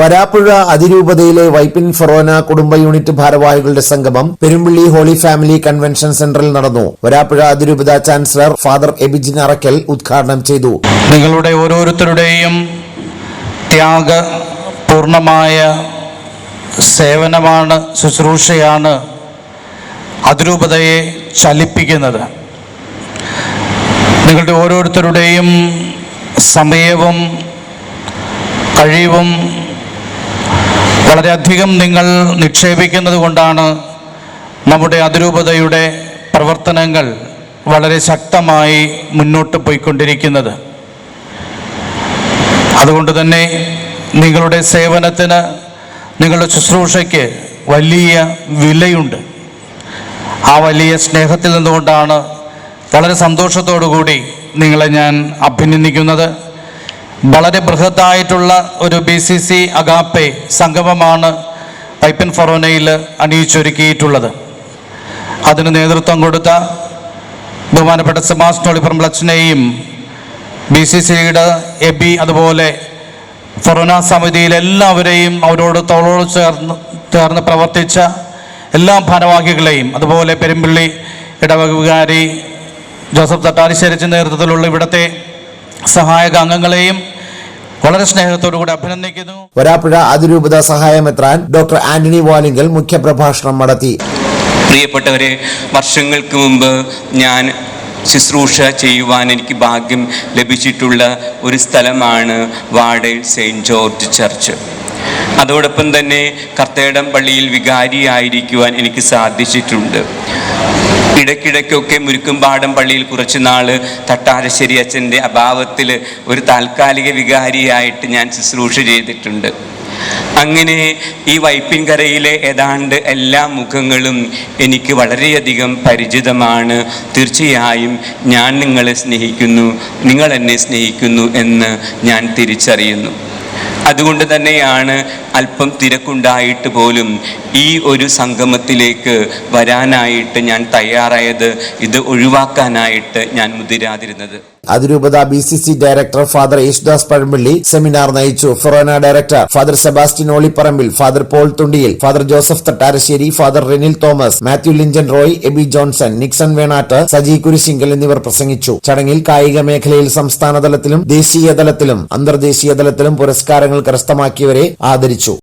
വരാപ്പുഴ അതിരൂപതയിലെ വൈപ്പിൻ ഫൊറോന കുടുംബ യൂണിറ്റ് ഭാരവാഹികളുടെ സംഗമം പെരുമ്പള്ളി ഹോളി ഫാമിലി കൺവെൻഷൻ സെന്ററിൽ നടന്നു. വരാപ്പുഴ അതിരൂപത ചാൻസലർ ഫാദർ എബിജിൻ അറക്കൽ ഉദ്ഘാടനം ചെയ്തു. നിങ്ങളുടെ ഓരോരുത്തരുടെയും ത്യാഗ പൂർണമായ സേവനമാണ് ശുശ്രൂഷയാണ് അതിരൂപതയെ ചലിപ്പിക്കുന്നത്. നിങ്ങളുടെ ഓരോരുത്തരുടെയും സമയവും കഴിവും വളരെയധികം നിങ്ങൾ നിക്ഷേപിക്കുന്നത് കൊണ്ടാണ് നമ്മുടെ അതിരൂപതയുടെ പ്രവർത്തനങ്ങൾ വളരെ ശക്തമായി മുന്നോട്ട് പോയിക്കൊണ്ടിരിക്കുന്നത്. അതുകൊണ്ട് തന്നെ നിങ്ങളുടെ സേവനത്തിന് നിങ്ങളുടെ ശുശ്രൂഷയ്ക്ക് വലിയ വിലയുണ്ട്. ആ വലിയ സ്നേഹത്തിൽ നിന്നുകൊണ്ടാണ് വളരെ സന്തോഷത്തോടു കൂടി നിങ്ങളെ ഞാൻ അഭിനന്ദിക്കുന്നത്. വളരെ ബൃഹത്തായിട്ടുള്ള ഒരു ബി സി സി അഗാപ്പെ സംഗമമാണ് പൈപ്പൻ ഫൊറോനയിൽ അണിയിച്ചൊരുക്കിയിട്ടുള്ളത്. അതിന് നേതൃത്വം കൊടുത്ത ബഹുമാനപ്പെട്ട സെബാസ് ടോളിപ്പുറം ലച്ചനെയും ബി സി സിയുടെ എബി അതുപോലെ ഫൊറോന സമിതിയിൽ എല്ലാവരെയും അവരോട് തോളോട് ചേർന്ന് ചേർന്ന് പ്രവർത്തിച്ച എല്ലാ ഭാരവാഹികളെയും അതുപോലെ പെരുമ്പള്ളി ഇടവകുകാരി ജോസഫ് തട്ടാരിശ്ശേരിച്ച നേതൃത്വത്തിലുള്ള ഇവിടുത്തെ സഹായക അംഗങ്ങളെയും വളരെ സ്നേഹത്തോടു കൂടി അഭിനന്ദിക്കുന്നു. വരാപ്പുഴ അതിരൂപത സഹായമെത്രാൻ ഡോക്ടർ ആന്റണി വാലിങ്കൽ മുഖ്യപ്രഭാഷണം നടത്തി. പ്രിയപ്പെട്ടവരെ വർഷങ്ങൾക്ക് മുമ്പ് ഞാൻ ശുശ്രൂഷ ചെയ്യുവാൻ എനിക്ക് ഭാഗ്യം ലഭിച്ചിട്ടുള്ള ഒരു സ്ഥലമാണ് വാടേൽ സെയിന്റ് ജോർജ് ചർച്ച്. അതോടൊപ്പം തന്നെ കർത്തേടം പള്ളിയിൽ വികാരിയായിരിക്കുവാൻ എനിക്ക് സാധിച്ചിട്ടുണ്ട്. ഇടയ്ക്കിടയ്ക്കൊക്കെ മുരുക്കുംപാടം പള്ളിയിൽ കുറച്ച് നാൾ തട്ടാരശ്ശേരി അച്ഛന്റെ അഭാവത്തിൽ ഒരു താൽക്കാലിക വികാരിയായിട്ട് ഞാൻ ശുശ്രൂഷ ചെയ്തിട്ടുണ്ട്. അങ്ങനെ ഈ വൈപ്പിൻകരയിലെ ഏതാണ്ട് എല്ലാ മുഖങ്ങളും എനിക്ക് വളരെയധികം പരിചിതമാണ്. തീർച്ചയായും ഞാൻ നിങ്ങളെ സ്നേഹിക്കുന്നു നിങ്ങൾ എന്നെ സ്നേഹിക്കുന്നു എന്ന് ഞാൻ തിരിച്ചറിയുന്നു. അതുകൊണ്ട് തന്നെയാണ് അല്പം തിരക്കുണ്ടായിട്ട് പോലും ഈ ഒരു സംഗമത്തിലേക്ക് വരാനായിട്ട് ഞാൻ തയ്യാറായത്. ഇത് ഒഴിവാക്കാനായിട്ട് ഞാൻ മുതിരാതിരുന്നത്. അതിരൂപത B C C director father Yesudas Pazhampally seminar നയിച്ചു. ഫൊറോന director father Sebastian Olipparambil father Paul Thundiyil father Joseph Thattarassery father Renil Thomas Mathew Linchan Roy Aby Johnson Nixon Venatt Saji Kurisingal എന്നിവർ പ്രസംഗിച്ചു. ചടങ്ങിൽ കായിക മേഖലയിൽ സംസ്ഥാന തലത്തിലും ദേശീയ തലത്തിലും അന്തർദേശീയ തലത്തിലും പുരസ്കാരങ്ങൾ കരസ്ഥമാക്കിയവരെ ആദരിച്ചു.